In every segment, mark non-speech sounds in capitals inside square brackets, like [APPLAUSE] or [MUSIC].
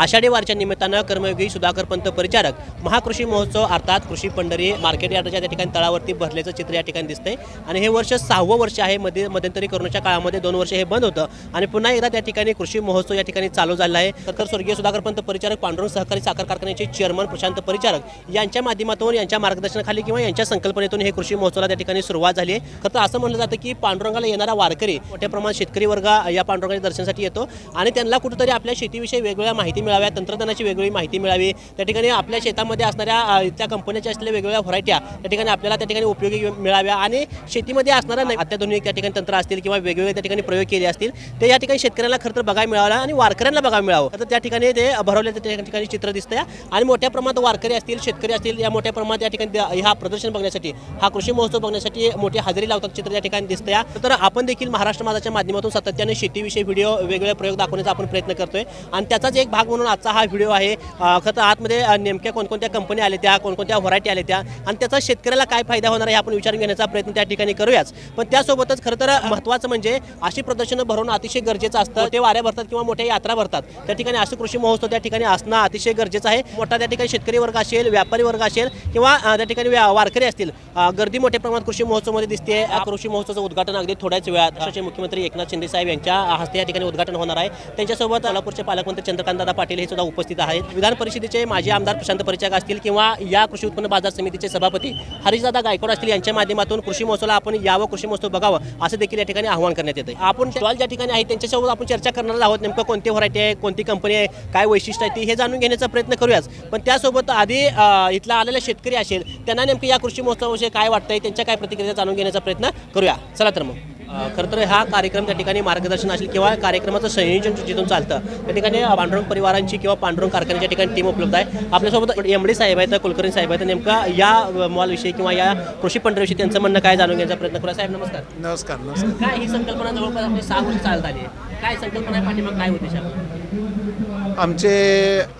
आषाढी वारच्या निमित्तानं कर्मयोगी सुधाकर पंत परिचारक महाकृषी महोत्सव अर्थात कृषी पंढरी मार्केट यार्डाच्या त्या ठिकाणी तळावरती भरल्याचं चित्र या ठिकाणी दिसतंय. आणि हे वर्ष सहावं वर्ष आहे मध्ये मध्यंतरी कोरोनाच्या काळामध्ये दोन वर्ष हे बंद होतं. आणि पुन्हा एकदा त्या ठिकाणी कृषी महोत्सव या ठिकाणी चालू झाला आहे. तर स्वर्गीय सुधाकर पंत परिचारक पांडुरंग सहकारी साखर कारखान्याचे चेअरमन प्रशांत परिचारक यांच्या माध्यमातून यांच्या मार्गदर्शनाखाली किंवा यांच्या संकल्पनेतून हे कृषी महोत्सवाला त्या ठिकाणी सुरुवात झाली आहे. खरं तर असं म्हणलं जातं की पांडुरंगाला येणारा वारकरी मोठ्या प्रमाणात शेतकरी वर्ग या पांडुरंगाच्या दर्शनासाठी येतो. आणि त्यांना कुठेतरी आपल्या शेतीविषयी वेगवेगळ्या माहिती मिळाव्या तंत्रज्ञानाची वेगवेगळी माहिती मिळावी. त्या ठिकाणी आपल्या शेतामध्ये असणाऱ्या त्या कंपन्याच्या असलेल्या वेगवेगळ्या व्हरायट्या त्या ठिकाणी आपल्याला त्या ठिकाणी उपयोगी मिळाव्या. आणि शेतीमध्ये असणाऱ्या नाही अत्याधुनिक त्या ठिकाणी तंत्र असतील किंवा वेगवेगळे त्या ठिकाणी प्रयोग केले असतील ते या ठिकाणी शेतकऱ्यांना खरं तर बघायला मिळालं आणि वारकऱ्यांना बघायला मिळावं. तर त्या ठिकाणी ते भरवले त्या ठिकाणी चित्र दिसतं आणि मोठ्या प्रमाणात वारकरी असतील शेतकरी असतील या मोठ्या प्रमाणात या ठिकाणी हा प्रदर्शन बघण्यासाठी हा कृषी महोत्सव बघण्यासाठी मोठी हजेरी लावतात चित्र या ठिकाणी दिसतंय. तर आपण देखील महाराष्ट्र माझाच्या माध्यमातून सातत्याने शेतीविषयी व्हिडिओ वेगवेगळे प्रयोग दाखवण्याचा आपण प्रयत्न करतोय. आणि त्याचाच एक भाग म्हणून आजचा हा व्हिडिओ आहे. अं, खरं आतमध्ये नेमक्या कोणकोणत्या कंपन्या आल्या त्या कोणकोणत्या व्हरायटी आल्या त्या आणि त्याचा शेतकऱ्याला काय फायदा होणार आहे आपण विचारून घेण्याचा प्रयत्न त्या ठिकाणी करूयाच. पण त्यासोबतच खरं तर महत्त्वाचं म्हणजे अशी प्रदर्शनं भरवणं अतिशय गरजेचं असतं. ते वाऱ्या भरतात किंवा मोठ्या यात्रा भरतात. त्या ठिकाणी असं कृषी महोत्सव त्या ठिकाणी असणं अतिशय गरजेचं आहे. मोठा त्या ठिकाणी शेतकरी वर्ग असेल व्यापारी वर्ग असेल किंवा त्या ठिकाणी वारकरी असतील गर्दी मोठ्या प्रमाणात कृषी महोत्सवमध्ये दिसते. या कृषी महोत्सवाचं उद्घाटन अगदी थोड्याच वेळात मुख्यमंत्री एकनाथ शिंदे साहेब यांच्या हस्ते या ठिकाणी उद्घाटन होणार आहे. त्यांच्यासोबत सोलापूरचे पालकमंत्री चंद्रकांतदादा पाटील हे सुद्धा उपस्थित आहेत. विधान परिषदेचे माजी आमदार प्रशांत परिचारक असतील किंवा या कृषी उत्पन्न बाजार समितीचे सभापती हरीशदादा गायकवाड असतील यांच्या माध्यमातून कृषी महोत्सवाला आपण यावं कृषी महोत्सव बघावं असं देखील या ठिकाणी आवाहन करण्यात येते आपण स्टॉल ज्या ठिकाणी आहे त्यांच्यासोबत आपण चर्चा करणार आहोत. नेमकं कोणती व्हरायटी आहे कोणती कंपनी आहे काय वैशिष्ट्य आहे ती हे जाणून घेण्याचा प्रयत्न करूयाच पण त्यासोबत आधी इथला आलेला शेतकरी असेल त्यांना नेमकं या कृषी महोत्सवाविषयी काय वाटतंय त्यांच्या काय प्रतिक्रिया जाणून घेण्याचा प्रयत्न करूया. चला तर मग. खरं तर हा कार्यक्रम त्या ठिकाणी मार्गदर्शन असेल किंवा कार्यक्रमाचं संयोजन जिथून चालतं त्या ठिकाणी पांडुरंग परिवारांची किंवा पांडुरंग कारखान्याच्या ठिकाणी टीम उपलब्ध आहे. आपल्यासोबत एम डी साहेब आहेत कुलकर्णी साहेब आहेत. नेमका या मॉलविषयी किंवा या कृषी पंढरीविषयी त्यांचं म्हणणं काय जाणून घेण्याचा प्रयत्न करूया? साहेब नमस्कार. नमस्कार नमस्कार. काय ही संकल्पना जवळपास आपली सहा वर्ष चालत आली आहे. काय संकल्पना आहे? पाठीमाग काय आहे आमचे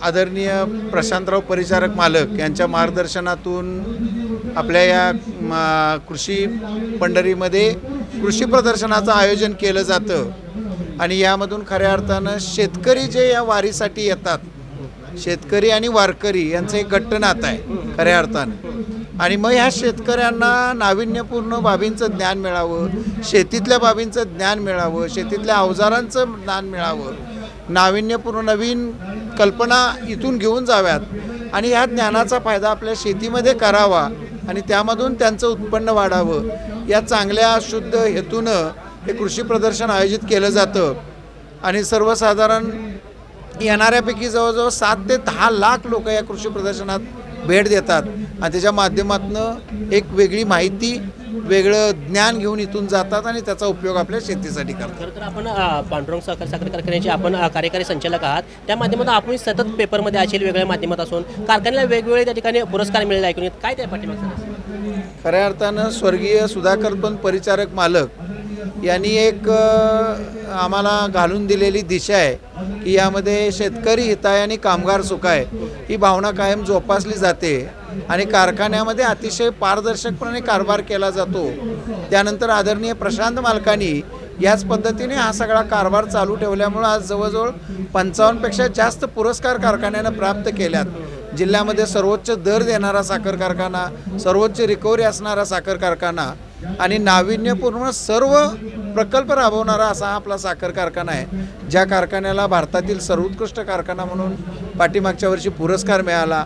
आदरणीय प्रशांतराव परिचारक मालक यांच्या मार्गदर्शनातून आपल्या या कृषी पंढरीमध्ये कृषी प्रदर्शनाचं आयोजन केलं जातं. आणि यामधून खऱ्या अर्थानं शेतकरी जे या वारीसाठी येतात शेतकरी आणि वारकरी यांचं एक घट्ट नातं आहे खऱ्या अर्थानं. आणि मग ह्या शेतकऱ्यांना नाविन्यपूर्ण बाबींचं ज्ञान मिळावं शेतीतल्या बाबींचं ज्ञान मिळावं शेतीतल्या अवजारांचं ज्ञान मिळावं नाविन्यपूर्ण नवीन कल्पना इथून घेऊन जाव्यात. आणि ह्या ज्ञानाचा फायदा आपल्या शेतीमध्ये करावा आणि त्यामधून त्यांचं उत्पन्न वाढावं. या चांगल्या शुद्ध हेतूनं हे कृषी प्रदर्शन आयोजित केलं जातं. आणि सर्वसाधारण येणाऱ्यापैकी जवळजवळ सात ते दहा लाख लोक या कृषी प्रदर्शनात भेट देतात. आणि त्याच्या माध्यमातून एक वेगळी माहिती वेगळं ज्ञान घेऊन इथून जातात आणि त्याचा उपयोग आपल्या शेतीसाठी करतात. खरं तर आपण पांडुरंग सहकार साखर कारखान्याचे आपण कार्यकारी संचालक आहात. त्या माध्यमातून आपण सतत पेपरमध्ये असेल वेगळ्या माध्यमात असून कारखान्याला वेगवेगळे त्या ठिकाणी पुरस्कार मिळाले ऐकून येत. काय त्या पाठीमागचं? खऱ्या अर्थानं स्वर्गीय सुधाकर पण परिचारक मालक यांनी एक आम्हाला घालून दिलेली दिशा आहे की यामध्ये शेतकरी हिताय आणि कामगार सुख आहे ही भावना कायम जोपासली जाते आणि कारखान्यामध्ये अतिशय पारदर्शकपणे कारभार केला जातो. त्यानंतर आदरणीय प्रशांत मालकांनी याच पद्धतीने हा सगळा कारभार चालू ठेवल्यामुळं आज जवळजवळ पंचावन्नपेक्षा जास्त पुरस्कार कारखान्यानं प्राप्त केल्यात. जिल्ह्यामध्ये सर्वोच्च दर देणारा साखर कारखाना सर्वोच्च रिकव्हरी असणारा साखर कारखाना आणि नाविन्यपूर्ण सर्व प्रकल्प राबवणारा असा हा आपला साखर कारखाना आहे ज्या कारखान्याला भारतातील सर्वोत्कृष्ट कारखाना म्हणून पाठीमागच्या वर्षी पुरस्कार मिळाला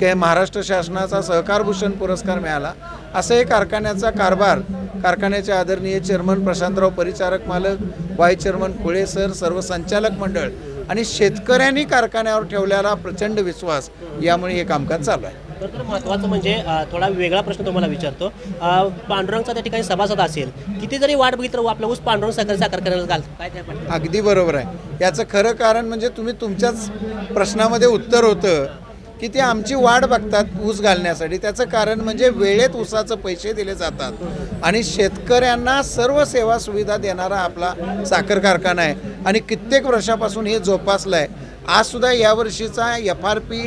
के महाराष्ट्र शासनाचा सहकारभूषण पुरस्कार मिळाला असं हे कारखान्याचा कारभार कारखान्याचे आदरणीय चेअरमन प्रशांतराव परिचारक मालक वाय चेअरमन खुळे सर सर्व संचालक मंडळ आणि शेतकऱ्यांनी कारखान्यावर ठेवलेला प्रचंड विश्वास यामुळे हे कामकाज चालू आहे. तर महत्त्वाचं म्हणजे थोडा वेगळा प्रश्न तुम्हाला विचारतो. पांडुरंगचा त्या ठिकाणी सभासद असेल किती जरी वाट बघितलं तर आपला ऊस पांडुरंग साखर साखर करायला घालतो काय अगदी बरोबर आहे. याचं खरं कारण म्हणजे तुम्ही तुमच्याच प्रश्नामध्ये उत्तर होतं की ते आमची वाट बघतात ऊस घालण्यासाठी. त्याचं कारण म्हणजे वेळेत ऊसाचं पैसे दिले जातात. आणि शेतकऱ्यांना सर्व सेवा सुविधा देणारा आपला साखर कारखाना आहे. आणि कित्येक वर्षापासून हे जोपासलं आहे. आजसुद्धा यावर्षीचा एफ आर पी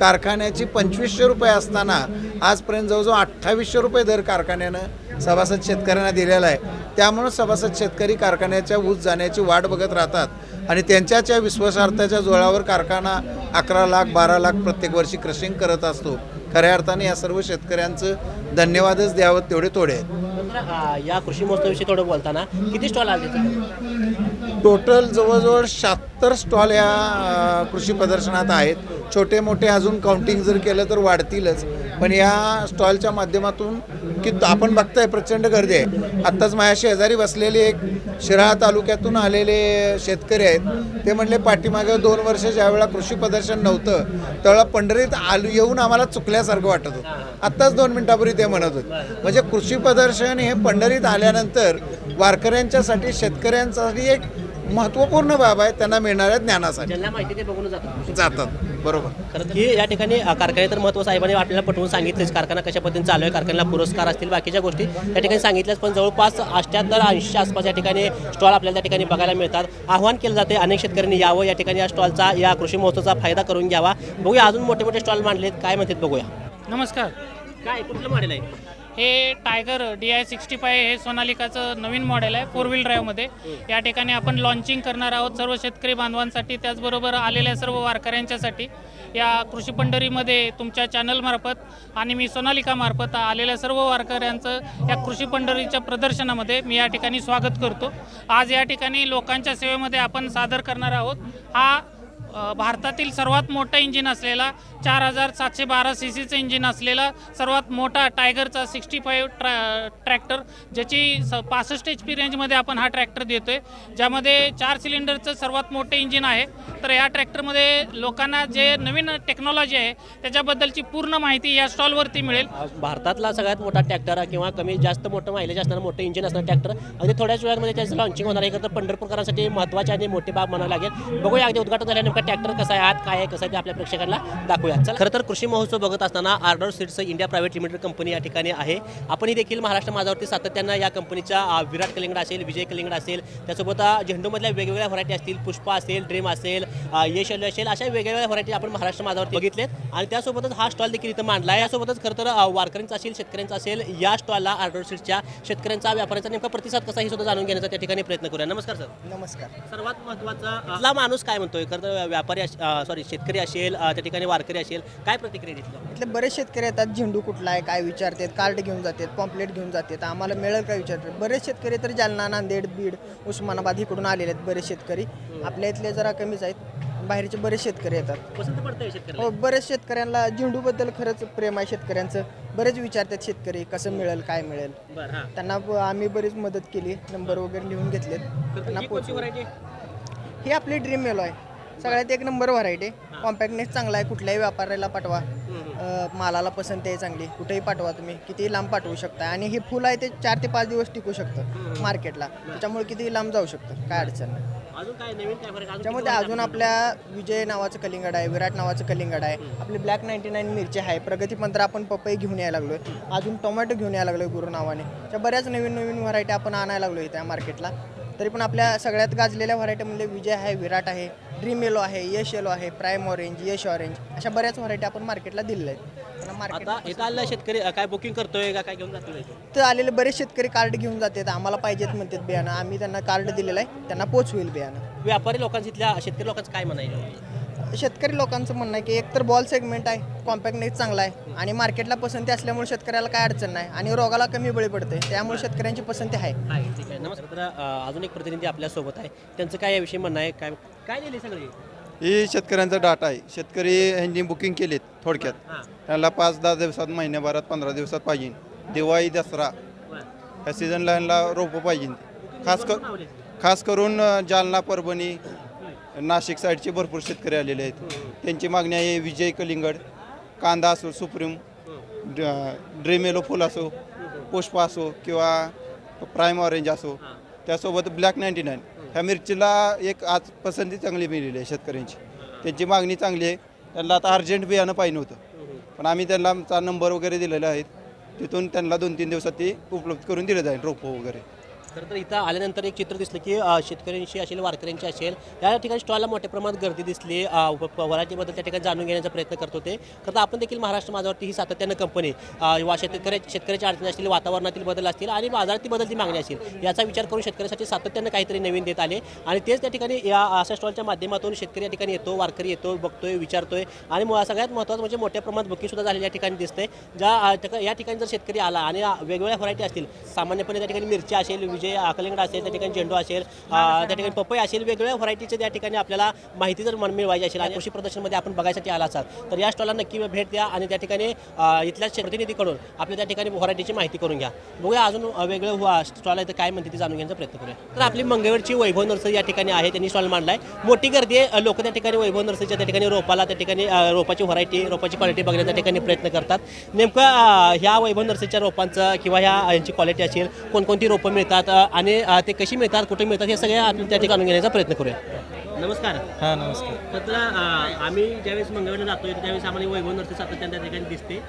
कारखान्याची पंचवीसशे रुपये असताना आजपर्यंत जवळजवळ अठ्ठावीसशे रुपये दर कारखान्यानं सभासद शेतकऱ्यांना दिलेला आहे. त्यामुळं सभासद शेतकरी कारखान्याच्या ऊस जाण्याची वाट बघत राहतात आणि त्यांच्याच्या विश्वासार्थाच्या जोळावर कारखाना अकरा लाख बारा लाख प्रत्येक वर्षी क्रशिंग करत असतो. खऱ्या अर्थाने या सर्व शेतकऱ्यांचं धन्यवादच द्यावं तेवढे थोडे आहेत. या कृषी महोत्सवाविषयी थोडं बोलताना किती स्टॉल आले टोटल जवळजवळ शहात्तर स्टॉल या कृषी प्रदर्शनात आहेत. छोटे मोठे अजून काउंटिंग जर केलं तर वाढतीलच. पण या स्टॉलच्या माध्यमातून की आपण बघताय प्रचंड गर्दी आहे. आत्ताच माझ्या शेजारी बसलेले एक शिराळा तालुक्यातून आलेले शेतकरी आहेत. ते म्हणले पाठीमागे दोन वर्ष ज्यावेळेला कृषी प्रदर्शन नव्हतं त्यावेळेला पंढरीत आलू येऊन आम्हाला चुकल्यासारखं वाटत होतं. आत्ताच दोन मिनिटापूर्वी ते म्हणत होते. म्हणजे कृषी प्रदर्शन हे पंढरीत आल्यानंतर वारकऱ्यांच्यासाठी शेतकऱ्यांसाठी एक महत्त्वपूर्ण बाब आहे त्यांना मिळणाऱ्या ज्ञानासाठी. ज्यांना माहिती ते बघून जातात. जातात बरोबर. खरं तर हे या ठिकाणी अ, कारखाने तर महत्त्व साहेबांनी आपल्याला पटवून सांगितलेच. कारखाना कशा पद्धतीने चालू आहे कारखान्याला पुरस्कार असतील बाकीच्या गोष्टी त्या ठिकाणी सांगितल्याच. पण जवळपास अष्ट्याहत्तर ऐंशी आसपास या ठिकाणी स्टॉल आपल्याला त्या ठिकाणी बघायला मिळतात. आव्हान केलं जाते अनेक शेतकऱ्यांनी यावं या ठिकाणी या स्टॉलचा या कृषी महोत्सवाचा फायदा करून घ्यावा. बघूया अजून मोठे मोठे स्टॉल मांडलेत काय म्हणतात बघूया. नमस्कार. काय कुठलं मॉडेल आहे? हे Tiger D I sixty five हे सोनालिकाचं नवीन मॉडेल आहे फोर व्हील ड्राईव्हमध्ये या ठिकाणी आपण लॉन्चिंग करणार आहोत सर्व शेतकरी बांधवांसाठी त्याचबरोबर आलेल्या सर्व वारकऱ्यांच्यासाठी. या कृषी पंढरीमध्ये तुमच्या चॅनलमार्फत आणि मी सोनालिकामार्फत आलेल्या सर्व वारकऱ्यांचं या कृषी पंढरीच्या प्रदर्शनामध्ये मी या ठिकाणी स्वागत करतो. आज या ठिकाणी लोकांच्या सेवेमध्ये आपण सादर करणार आहोत. हा भारतातील सर्वात मोठा इंजिन असलेला चार हजार सातशे बारा सी सीचं इंजिन असलेला सर्वात मोठा टायगरचा सिक्स्टी फाईव्ह ट्रॅ ट्रॅक्टर ज्याची स पासष्ट एच पी रेंजमध्ये आपण हा ट्रॅक्टर देतो आहे ज्यामध्ये चार सिलेंडरचं सर्वात मोठं इंजिन आहे. तर या ट्रॅक्टरमध्ये लोकांना जे नवीन टेक्नॉलॉजी आहे त्याच्याबद्दलची पूर्ण माहिती या स्टॉलवरती मिळेल. भारतातला सगळ्यात मोठा ट्रॅक्टर किंवा कमी जास्त मोठं मायलेज असणारं मोठं इंजिन असणारं ट्रॅक्टर अगदी थोड्याच वेळामध्ये त्याचं लॉन्चिंग होणार आहे. तर पंढरपूरकरांसाठी महत्त्वाची आणि मोठी बाब म्हणावं लागेल. बघूया अगदी उद्घाटन झाल्यानंतर नेमका ट्रॅक्टर कसा आहे आत काय आहे कसं आहे ते आपल्या प्रेक्षकांना दाखवूया. चला. खरं तर कृषी महोत्सव बघत असताना order seeds India private limited company या ठिकाणी आहे. आपणही देखील महाराष्ट्र माझावरती सातत्यानं या कंपनीच्या विराट कलिंगड असेल विजय कलिंगड असेल त्यासोबत झेंडूमधल्या वेगवेगळ्या व्हरायटी असतील पुष्पा असेल ड्रीम असेल यश असेल अशा वेगवेगळ्या व्हरायटी आपण महाराष्ट्र माझावरती बघितलेत. आणि त्यासोबतच हा स्टॉल देखील इथं मांडला आहे. यासोबतच खरं तर वारकऱ्यांचा असेल शेतकऱ्यांचा असेल या स्टॉलला आर्डर सीटच्या शेतकऱ्यांचा व्यापाऱ्यांचा नेमका प्रतिसाद कसा हे सुद्धा जाणून घेण्याचा त्या ठिकाणी प्रयत्न करूया. नमस्कार सर. नमस्कार. सर्वात महत्त्वाचा माणूस काय म्हणतोय? खरं तर व्यापारी सॉरी शेतकरी असेल अ, त्या ठिकाणी वारकरी असेल? काय प्रतिक्रिया दिसलं इथले बरेच शेतकरी येतात झेंडू कुठला आहे काय विचारतात कार्ड घेऊन जातात पॉम्पलेट घेऊन जातात आम्हाला मिळेल काय विचारतात? बरेच शेतकरी तर जालना नांदेड बीड उस्मानाबाद इकडून आलेले आहेत बरेच शेतकरी. आपल्या इथले जरा कमीच आहेत बाहेरचे बरेच शेतकरी येतात. पसंत पडतंय शेतकरी हो बरेच शेतकऱ्यांना झेंडूबद्दल खरंच प्रेम आहे शेतकऱ्यांचं. बरेच विचारतात शेतकरी कसं मिळेल काय मिळेल? बरं हां. त्यांना ब- आम्ही बरीच मदत केली नंबर वगैरे लिहून घेतलेत. तर त्यांना कोणती. व्हरायटी? ही आपली ड्रीम मेलो आहे. सगळ्यात एक नंबर व्हरायटी कॉम्पॅक्टनेस चांगला आहे कुठल्याही व्यापाऱ्याला पाठवा. अ, मालाला पसंत आहे चांगली. कुठेही पाठवा तुम्ही. कितीही लांब पाठवू शकता. आणि हे फुल आहे ते चार ते पाच दिवस टिकू शकतं मार्केटला त्याच्यामुळे कितीही लांब जाऊ शकतं. काय अडचण नाही. अजून काय नवीन काय फरक अजून किती अजून आपल्या विजय नावाचं कलिंगड आहे विराट नावाचं कलिंगड आहे. आपली ब्लॅक नाईन्टी नाईन मिरची आहे. प्रगतीपंत्र आपण पपई घेऊन यायला लागलोय. अजून टोमॅटो घेऊन यायला लागलोय गुरु नावाने. त्या बऱ्याच नवीन नवीन व्हरायटी आपण आणायला लागलोय त्या मार्केटला तरी पण आपल्या सगळ्यात गाजलेल्या व्हरायटीमध्ये विजय आहे विराट आहे ड्रीम येलो आहे यश येलो आहे प्राईम ऑरेंज यश ऑरेंज अशा बऱ्याच व्हरायटी आपण मार्केटला दिलेल्या आहेत. मार्केट आता आलेला शेतकरी काय बुकिंग करतोय का काय घेऊन जातोय? तर आलेले बरेच शेतकरी कार्ड घेऊन जातात आम्हाला पाहिजेत म्हणतात बियाणं. आम्ही त्यांना कार्ड दिलेलं आहे त्यांना पोचवेल बियाणं. व्यापारी लोकांचं इथल्या शेतकरी लोकांचं काय म्हणायचं? शेतकरी लोकांचं म्हणणं आहे की एक तर बॉल सेगमेंट आहे कॉम्पॅक्टनेस चांगला आहे आणि मार्केटला पसंती असल्यामुळे शेतकऱ्याला काय अडचण नाही आणि रोगाला कमी बळी पडते त्यामुळे शेतकऱ्यांची पसंती आहे. आहे ठीक आहे. नमस्कार. तर अ, अजून एक प्रतिनिधी आपल्यासोबत आहे. त्यांचं काय याविषयी म्हणणं आहे? काय काय दिले सगळे? ही शेतकऱ्यांचा डाटा आहे. शेतकरी ह्यांनी बुकिंग केलीत थोडक्यात. हां. त्यांना पाच दहा दिवसात महिन्याभरात पंधरा दिवसात पाहिजे. दिवाळी दसरा. बरं. या सीझनला ह्यांना रोपं पाहिजे. खास कर खास करून अ, जालना परभणी नाशिक साईडचे भरपूर शेतकरी आलेले आहेत. त्यांची मागणी आहे विजय कलिंगड कांदा असो सुप्रीम ड्रेमेलो फुल असो पुष्प असो किंवा प्राईम ऑरेंज असो त्यासोबत ब्लॅक नाईन्टी नाईन. ह्या मिरचीला एक आज पसंती चांगली मिळालेली आहे शेतकऱ्यांची. त्यांची मागणी चांगली आहे. त्यांना आता अर्जंट बियाणं पाहिजे होतं पण आम्ही त्यांना आमचा नंबर वगैरे दिलेला आहे. तिथून त्यांना दोन तीन दिवसात ती उपलब्ध करून दिलं जाईल रोपं वगैरे. खरं तर इथं आल्यानंतर एक चित्र दिसलं की शेतकऱ्यांशी असेल वारकऱ्यांची असेल या ठिकाणी स्टॉलला मोठ्या प्रमाणात गर्दी दिसली. अ, व- त्या ठिकाणी जाणून घेण्याचा प्रयत्न करत होते. खरं तर आपण देखील महाराष्ट्र माझ्यावरती ही सातत्यानं कंपनी वा शेतकऱ्या शेतकऱ्याच्या अडचणी असतील वातावरणातील बदल असतील आणि बाजारातील बदलची मागणी असेल याचा विचार करून शेतकऱ्यासाठी सातत्यानं काहीतरी नवीन देत आले. आणि तेच त्या ठिकाणी या अशा स्टॉलच्या माध्यमातून शेतकरी या ठिकाणी येतो वारकरी येतो बघतोय विचारतोय. आणि सगळ्यात महत्त्वाचं म्हणजे मोठ्या प्रमाणात बुकिंगसुद्धा झालेल्या झालेली या ठिकाणी दिसते ज्या या ठिकाणी जर शेतकरी आला आणि वेगवेगळ्या व्हरायटी असतील सामान्यपणे त्या ठिकाणी मिरची असेल जे आकलिंगड असेल त्या ठिकाणी झेंडू असेल त्या ठिकाणी पपई असेल वेगवेगळ्या व्हरायटीचे त्या ठिकाणी आपल्याला माहिती जर मन मिळवायची असेल आणि कृषी प्रदर्शनमध्ये आपण बघायसाठी आला असाल तर या स्टॉलला नक्की भेट द्या आणि त्या ठिकाणी इथल्या प्रतिनिधीकडून आपल्या त्या ठिकाणी व्हरायटीची माहिती करून घ्या. बघूया अजून वेगळं हुआ स्टॉल आहे तर काय म्हणते ते जाणून घेण्याचा प्रयत्न करूया. तर आपली मंगळवेरची वैभव नर्सरी या ठिकाणी आहे त्यांनी स्टॉल आहे मोठी गर्दी आहे लोक त्या ठिकाणी वैभव नर्सरीच्या त्या ठिकाणी रोपाला त्या ठिकाणी रोपाची व्हरायटी रोपाची क्वालिटी बघण्याच्या ठिकाणी प्रयत्न करतात. नेमकं ह्या वैभव नर्सरीच्या रोपांचं किंवा ह्या यांची क्वालिटी असेल कोणकोणती रोपं मिळतात आणि ते कशी मिळतात कुठे मिळतात हे सगळे आपण त्या ठिकाणी घेण्याचा प्रयत्न करूया. नमस्कार. हां नमस्कार. तर आम्ही ज्यावेळेस मंगळवेरला जातोय त्यावेळेस आम्हाला वैभव नर्सरी सातत्याने त्या ठिकाणी दिसते.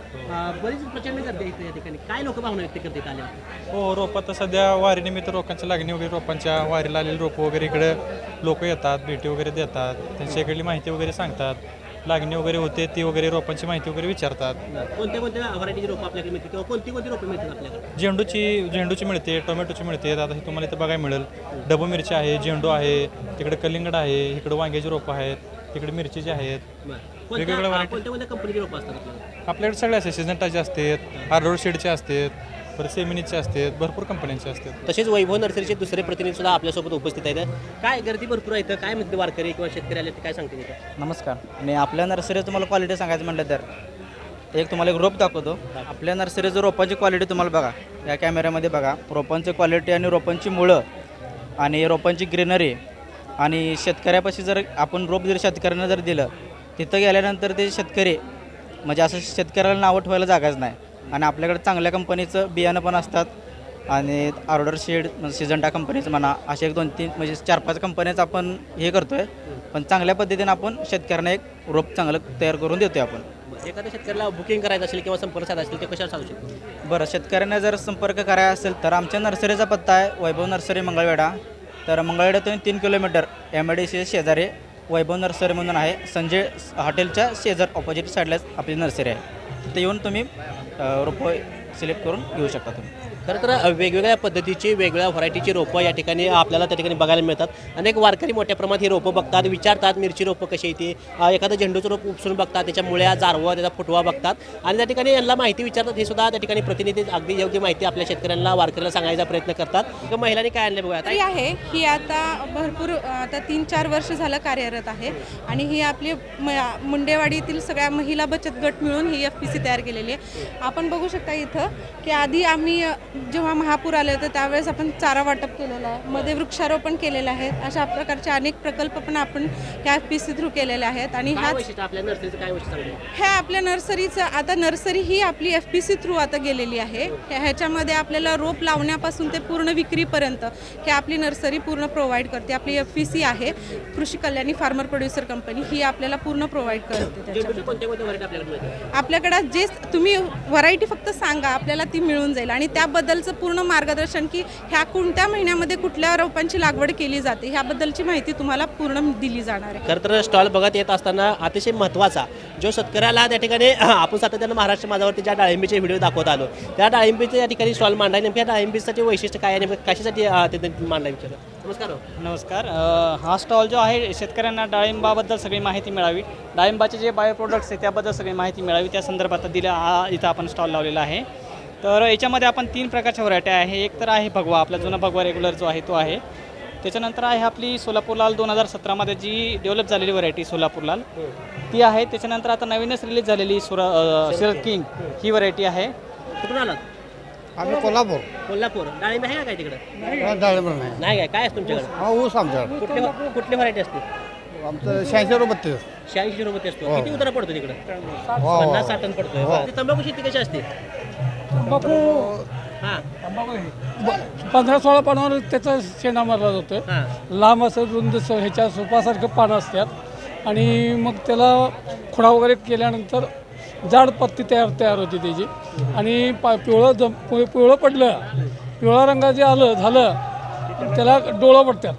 बरीच प्रचंड गर्दी आहे इथे या ठिकाणी. काय लोक भावना व्यक्त करतात आल्या हो रोपं तर सध्या वारीनिमित्त रोपांच्या लागणी वगैरे रोपांच्या वारीला आलेली रोपं वगैरे इकडे लोक येतात भेटी वगैरे देतात त्यांच्या इकडली माहिती वगैरे सांगतात. लागणी वगैरे होते ती वगैरे रोपांची माहिती वगैरे विचारतात. कोणत्या कोणत्या व्हरायटीची रोपं आपल्याकडे मिळतील किंवा कोणती कोणती रोपं मिळतात आपल्याकडे? झेंडूची झेंडूची मिळते टोमॅटोची मिळते. आता हे तुम्हाला इथं बघायला मिळेल. डबू मिरची आहे झेंडू आहे तिकडे कलिंगड आहे इकडे वांग्याची रोपं आहेत तिकडे मिरचीची आहेत. वेगवेगळ्या अ, variety- कोणत्या कोणत्या कंपनीची रोपं असतात आपल्याकडे? आपल्याकडे सगळे असते सिजंटाचे असतात हार्डरोड शेडचे असतात. परत सेमिनीचे असतात भरपूर कंपन्यांचे असतात. तसेच वैभव नर्सरीचे दुसरे प्रतिनिधी सुद्धा आपल्यासोबत उपस्थित आहेत. काय गर्दी भरपूर आहे इथं? काय म्हणते वारकरी किंवा शेतकरी आले ते काय सांगते तिथं नमस्कार. आणि आपल्या नर्सरीत तुम्हाला क्वालिटी सांगायचं म्हटलं तर एक तुम्हाला एक रोप दाखवतो. आपल्या नर्सरीचं रोपांची क्वालिटी तुम्हाला बघा. या कॅमेऱ्यामध्ये बघा. रोपांची क्वालिटी आणि रोपांची मुळं आणि रोपांची ग्रीनरी आणि शेतकऱ्यापाशी जर आपण रोप जर शेतकऱ्यांना जर दिलं तिथं गेल्यानंतर ते शेतकरी म्हणजे असं शेतकऱ्याला नावं ठेवायला जागाच नाही. आणि आपल्याकडे चांगल्या कंपनीचं बियाणं पण असतात. आणि ऑर्डर शेड सिजंटा कंपनीचं म्हणा असे एक दोन तीन म्हणजे चार पाच कंपन्याचं आपण हे करतो आहे पण चांगल्या पद्धतीने आपण शेतकऱ्यांना एक रोप चांगलं तयार करून देतोय आपण. एखाद्या शेतकऱ्याला बुकिंग करायचं असेल किंवा संपर्क साधा असेल ते कशावर सांगू शकतो? बरं शेतकऱ्यांना जर संपर्क करायचा असेल तर आमच्या नर्सरीचा पत्ता आहे वैभव नर्सरी मंगळवेढा. तर मंगळवेढ्यातून तीन kilometre M I D C शेजारी वैभव नर्सरी म्हणून आहे. संजय हॉटेलच्या शेजार ऑपोजिट साईडलाच आपली नर्सरी आहे. तिथे येऊन तुम्ही रोपं सिलेक्ट करून घेऊ शकता तुम्ही. खरं तर वेगवेगळ्या पद्धतीची वेगवेगळ्या व्हरायटीची रोपं या ठिकाणी आपल्याला त्या ठिकाणी बघायला मिळतात. अनेक वारकरी मोठ्या प्रमाणात ही रोपं बघतात विचारतात मिरची रोपं कशी येते एखादं झेंडूचं रोप उपसून बघतात त्याच्यामुळे मुळ्या जारवं त्याचा फुटवा बघतात. आणि त्या ठिकाणी यांना माहिती विचारतात हे सुद्धा त्या ठिकाणी प्रतिनिधी अगदी योग्य माहिती आपल्या शेतकऱ्यांना वारकऱ्याला सांगायचा प्रयत्न करतात. किंवा महिलांनी काय आणलं बघा ती आहे ही आता भरपूर आता तीन चार वर्ष झालं कार्यरत आहे. आणि ही आपली म मुंडेवाडीतील सगळ्या महिला बचत गट मिळून ही एफ पी सी तयार केलेली आहे. आपण बघू शकता इथं की आधी आम्ही जेव्हा महापूर आले होते त्यावेळेस आपण चारा वाटप केलेलं आहे. मध्ये वृक्षारोपण केलेलं आहे. अशा प्रकारचे अनेक प्रकल्प पण आपण ह्या एफ पी सी थ्रू केलेले आहेत. आणि ह्याच वैशिष्ट्य? आपल्या नर्सरीचं काय वैशिष्ट्य सांगू? ह्या आपल्या नर्सरीचं आता नर्सरी ही आपली एफ पी सी थ्रू आता गेलेली आहे. ह्या- ह्याच्यामध्ये आपल्याला रोप लावण्यापासून ते पूर्ण विक्रीपर्यंत की आपली नर्सरी पूर्ण प्रोव्हाइड करते. आपली एफ पी सी आहे. Krushi Kalyani farmer producer company ही आपल्याला पूर्ण प्रोव्हाइड करते आपल्याकडे जे तुम्ही व्हरायटी फक्त सांगा. आपल्याला ती मिळून जाईल. आणि त्याबद्दलचं पूर्ण मार्गदर्शन की ह्या कोणत्या महिन्यामध्ये कुठल्या रोपांची लागवड केली जाते ह्याबद्दलची माहिती तुम्हाला पूर्ण दिली जाणार आहे. खरं तर स्टॉल बघत येत असताना अतिशय महत्त्वाचा जो शेतकऱ्याला त्या ठिकाणी [CLEARS THROAT] आपण सातत्यानं महाराष्ट्र माझावरती ज्या डाळिंबीचे व्हिडिओ दाखवत आलो त्या डाळिंबीचे या ठिकाणी स्टॉल मांडलाय नेमक्या डाळिंबीसाठी वैशिष्ट्य काय आहे नेमकं कशासाठी ते ते मांडलाय विचार नमस्कार हो. नमस्कार. हा स्टॉल जो आहे शेतकऱ्यांना डाळिंबाबद्दल सगळी माहिती मिळावी. डाळिंबाचे जे बायो प्रोडक्ट्स आहे त्याबद्दल सगळी माहिती मिळावी. त्या संदर्भात दिला हा इथं आपण स्टॉल लावलेला आहे. तर याच्यामध्ये आपण तीन प्रकारच्या व्हरायटी आहे. एक तर आहे भगवा आपला जुना भगवा रेग्युलर जो आहे तो आहे. त्याच्यानंतर आहे आपली सोलापूर लाल दोन हजार सतरामध्ये जी डेव्हलप झालेली व्हरायटी सोलापूर लाल ती आहे. त्याच्यानंतर आता नवीनच रिलीज झालेली सुरा सिल्क किंग ही व्हरायटी आहे. कुठून आलात? आम्ही कोल्हापूर. कोल्हापूर. डाळिंब आहे का काय तिकडं? डाळिंब नाही. नाही काय? काय असतं तुमच्याकडे? हा ऊस आमच्याकडे. कुठले कुठली व्हरायटी असते? आमचं शहाऐंशी रुपये बत्तीस शहाऐंशी रुपये असतो. किती उतारा पडतो तिकडे? हो. पन्नास साठ टन पडतोय. हो. ती तंबाखू शेती कशी असते? हां. पंधरा सोळा पानावर त्याचा शेंडा मारला जातो लांब असं रुंद ह्याच्या सोपासारखं पानं असतात. आणि मग त्याला खुडा वगैरे केल्यानंतर जाड पत्ती तयार तयार होती त्याची. आणि पा पिवळं जम पिवळं पडलं पिवळा रंगाचे आलं झालं त्याला डोळं पडतात.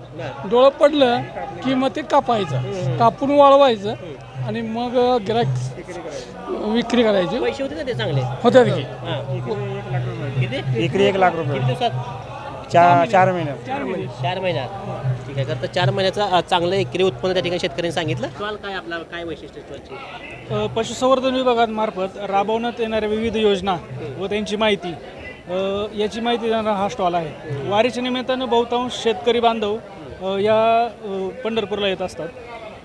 डोळं पडलं की मग ते कापायचं. कापून वाळवायचं. आणि मग गिराक विक्री करायची. पैसे होते ना ते चांगले? होत्यात की हां. किती? विक्री एक लाख रुपये. किती दिवसात? चार चार महिन्यात चार महिन्यात ठीक आहे तर चार महिन्याचं अ, चांगलं एकरी उत्पन्न त्या ठिकाणी शेतकऱ्यांनी सांगितलं. स्टॉल काय आपला काय वैशिष्ट्य स्टॉलची अ, पशुसंवर्धन विभागामार्फत राबवण्यात येणाऱ्या विविध योजना व त्यांची माहिती अ, याची माहिती देणारा हा स्टॉल आहे. वारीच्या निमित्तानं बहुतांश शेतकरी बांधव अ, या अ, पंढरपूरला येत असतात.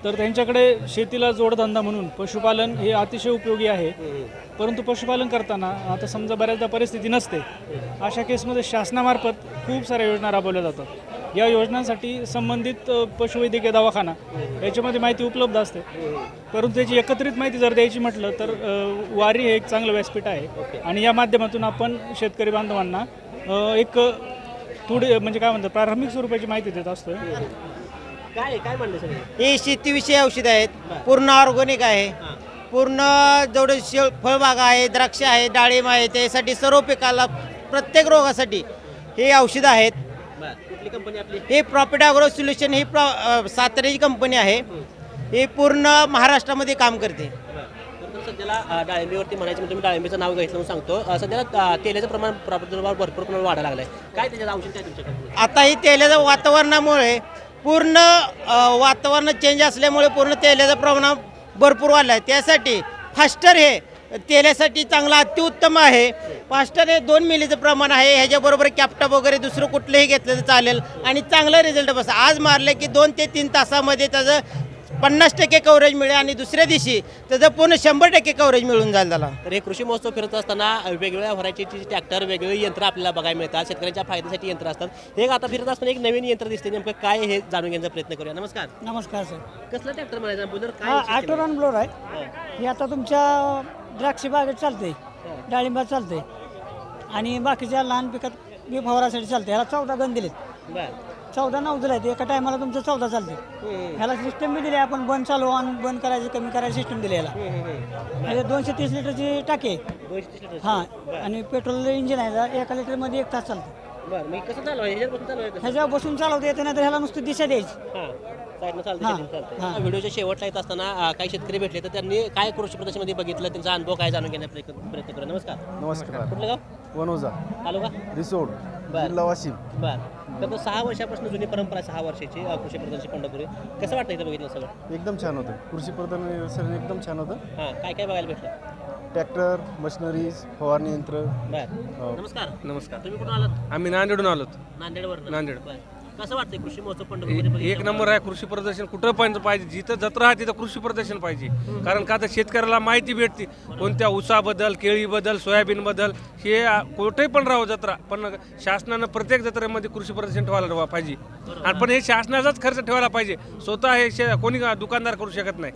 तर त्यांच्याकडे शेतीला जोडधंदा म्हणून पशुपालन हे अतिशय उपयोगी आहे. परंतु पशुपालन करताना आता समजा बऱ्याचदा परिस्थिती नसते. अशा केसमध्ये शासनामार्फत खूप साऱ्या योजना राबवल्या जातात. या योजनांसाठी संबंधित पशुवैद्यकीय दवाखाना याच्यामध्ये माहिती उपलब्ध असते. परंतु त्याची एकत्रित माहिती जर द्यायची म्हटलं तर वारी हे एक चांगलं व्यासपीठ आहे. आणि या माध्यमातून आपण शेतकरी बांधवांना एक थोडी म्हणजे काय म्हणतात प्रारंभिक स्वरूपाची माहिती देत असतो काय काय म्हणले सगळे? हे शेतीविषयी औषध आहेत. पूर्ण ऑर्गॅनिक आहे. पूर्ण जेवढे शे फळबागा आहे द्राक्ष आहे डाळिंब आहे त्यासाठी सर्व पिकाला प्रत्येक रोगासाठी हे औषधं आहेत. कुठली कंपनी आपली? हे प्रॉफिट अग्रो सोल्युशन ही प्रॉ अ, साताऱ्याची कंपनी आहे. ही. पूर्ण महाराष्ट्रामध्ये काम करते. तर सध्याला अ, डाळिंबीवरती म्हणायचं म्हणजे तुम्ही डाळिंबीचं नाव घेतलं म्हणून सांगतो. अ, सध्याला अ, तेलाचं प्रमाण प्रादुर्भाव भरपूर प्रमाणात वाढायला लागलाय. काय त्याच्यात औषध काय तुमच्याकडे? आता ही तेलाच्या वातावरणामुळे पूर्ण वातावरण चेंज असल्यामुळे पूर्ण तेलाचं प्रमाण भरपूर वाढलं आहे. त्यासाठी फास्टर हे तेलासाठी चांगला अतिउत्तम आहे. फास्टर हे दोन मिलीचं प्रमाण आहे. ह्याच्याबरोबर कॅपटॉप वगैरे दुसरं कुठलंही घेतलं तर चालेल. आणि चांगला रिझल्ट बस. आज मारलं की दोन ते तीन तासामध्ये त्याचं पन्नास टक्के कव्हरेज मिळेल आणि दुसऱ्या दिवशी त्याचं पूर्ण शंभर टक्के कव्हरेज मिळून जाईल त्याला. तर हे कृषी महोत्सव फिरत असताना वेगवेगळ्या व्हरायटीची ट्रॅक्टर वेगवेगळी यंत्र आपल्याला बघायला मिळतात. शेतकऱ्यांच्या फायद्यासाठी यंत्र असतात. एक आता फिरत असताना एक नवीन यंत्र दिसते नेमकं काय हे जाणून घेण्याचा प्रयत्न करूया. नमस्कार. नमस्कार सर. कसलं ट्रॅक्टर म्हणायचं? बुलर हा काय ॲटोरॉन ब्लोर आहे. हे. आता तुमच्या द्राक्ष बागेत चालते डाळिंबात चालते आणि बाकीच्या लहान पिकात बी फवारासाठी चालते ह्याला चौदा गण दिलेत. बरं. चौदा नऊ आहेत. एका टायमाला तुमचं चौदा चालते. ह्याला सिस्टम बी दिली. आपण बंद चालू आणि बंद करायची कमी करायची सिस्टम दिली याला. म्हणजे दोनशे तीस लिटरची टाकी हां. आणि पेट्रोल इंजिन आहे. एका लिटरमध्ये एक तास चालते. बरं. मी कसं चालू आहे? ह्याच्यात बसून चालवता येते नाही तर ह्याला नुसती दिशा द्यायची. हां. हां. हां. व्हिडिओच्या शेवटला येत असताना काही शेतकरी भेटले तर त्यांनी काय कृषी प्रदर्शनमध्ये बघितलं? त्यांचा अनुभव काय जाणून घेण्याचा प्रयत्न करूया नमस्कार. नमस्कार. कुठलं गाव? वनोजा. तालुका रिसोड. बर. जिल्हा वाशिम. बर. तर तो सहा वर्षापासून जुनी परंपरा आहे, सहा वर्षाची अं, कृषी प्रदर्शन पंढरपूर. कसं वाटतं इथं बघितलं सगळं? एकदम छान होतं. कृषी प्रधान एकदम छान होतं. हां काय काय बघायला भेटलं? ट्रॅक्टर मशिनरीज फवारणी यंत्र. बर. हो. नमस्कार. नमस्कार. तुम्ही कुठून आलात? आम्ही नांदेडून आलोत. नांदेडवर नांदेड. कसं वाटतंय कृषी महोत्सव एक नंबर आहे कृषी प्रदर्शन. कुठं पण पाहिजे जिथं जत्रा आहे तिथं कृषी प्रदर्शन पाहिजे. कारण का तर शेतकऱ्याला माहिती भेटते. कोणत्या ऊसाबद्दल केळीबद्दल सोयाबीनबद्दल हे कुठेही पण राहू जत्रा. पण शासनानं प्रत्येक जत्रेमध्ये कृषी प्रदर्शन ठेवायला पाहिजे. आणि पण हे शासनाचाच खर्च ठेवायला पाहिजे. स्वतः हे कोणी दुकानदार करू शकत नाही.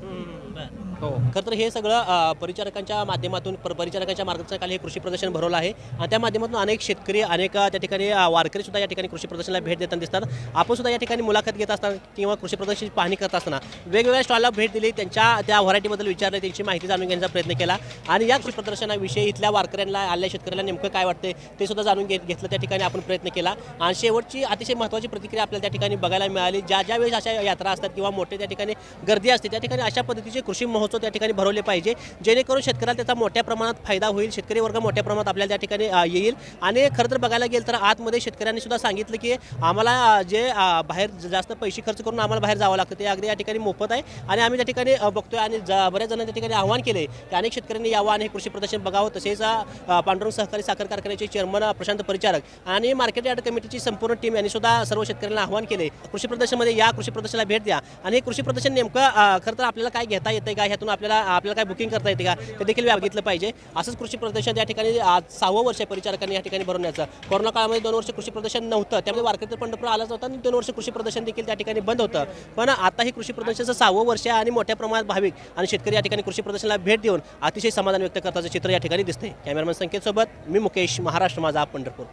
हो. खरं तर हे सगळं परिचारकांच्या माध्यमातून पर- परिचारकांच्या मार्गदर्शनाखाली हे कृषी प्रदर्शन भरवलं आहे. आणि त्या माध्यमातून अनेक शेतकरी अनेक त्या ठिकाणी वारकरी सुद्धा या ठिकाणी कृषी प्रदर्शनाला भेट देताना दिसतात. आपण सुद्धा या ठिकाणी मुलाखत घेत असताना किंवा कृषी प्रदर्शनाची पाहणी करत असताना वेगवेगळ्या स्टॉलला भेट दिली त्यांच्या त्या व्हरायटीबद्दल विचारले त्यांची माहिती जाणून घेण्याचा प्रयत्न केला आणि या कृषी प्रदर्शनाविषयी इथल्या वारकऱ्यांना आल्या शेतकऱ्यांना नेमकं काय वाटते ते सुद्धा जाणून घेत घेतलं त्या ठिकाणी आपण प्रयत्न केला. आणि शेवटची अतिशय महत्त्वाची प्रतिक्रिया आपल्याला त्या ठिकाणी बघायला मिळाली. ज्या ज्या वेळेस अशा यात्रा असतात किंवा मोठे त्या ठिकाणी गर्दी असते त्या ठिकाणी अशा पद्धतीचे कृषी महोत्सव त्या ठिकाणी भरवले पाहिजे. जेणेकरून शेतकऱ्याला त्याचा मोठ्या प्रमाणात फायदा होईल. शेतकरी वर्ग मोठ्या प्रमाणात आपल्याला त्या ठिकाणी येईल. आणि खरं तर बघायला गेलं तर आतमध्ये शेतकऱ्यांनी सुद्धा सांगितलं की आम्हाला जे बाहेर जास्त पैसे खर्च करून आम्हाला बाहेर जावं लागतं. ते अगदी या ठिकाणी मोफत आहे. आणि आम्ही त्या ठिकाणी बघतोय आणि ज- बऱ्याच जणांनी त्या ठिकाणी आव्हान केले की अनेक शेतकऱ्यांनी यावं आणि हे कृषी प्रदर्शन बघावं. तसेच पांडुरंग सहकारी साखर कारखान्याचे चेअरमन प्रशांत परिचारक आणि मार्केट यार्ड कमिटीची संपूर्ण टीम यांनी सुद्धा सर्व शेतकऱ्यांना आव्हान केले कृषी प्रदर्शनमध्ये या कृषी प्रदर्शनाला भेट द्या. आणि हे कृषी प्रदर्शन नेमकं खरं तर आपल्याला काय घेता येतं का? त्यातून आपल्याला आपल्याला काय बुकिंग करता येते का ते देखील बघितलं पाहिजे. असंच कृषी प्रदर्शन या ठिकाणी आज सहावं वर्ष परिचारकांनी या ठिकाणी भरवण्याचं. कोरोना काळामध्ये दोन वर्ष कृषी प्रदर्शन नव्हतं. त्यामध्ये वारकरी पंढरपूर आलाच होता आणि दोन वर्ष कृषी प्रदर्शन देखील त्या ठिकाणी बंद होतं. पण आता हे कृषी प्रदर्शनाचं सहावं वर्ष आहे आणि मोठ्या प्रमाणात भाविक आणि शेतकरी या ठिकाणी कृषी प्रदर्शनाला भेट देऊन अतिशय समाधान व्यक्त करताचं चित्र या ठिकाणी दिसते कॅमेरामॅन संकेतसोबत मी मुकेश महाराष्ट्र माझा पंढरपूर.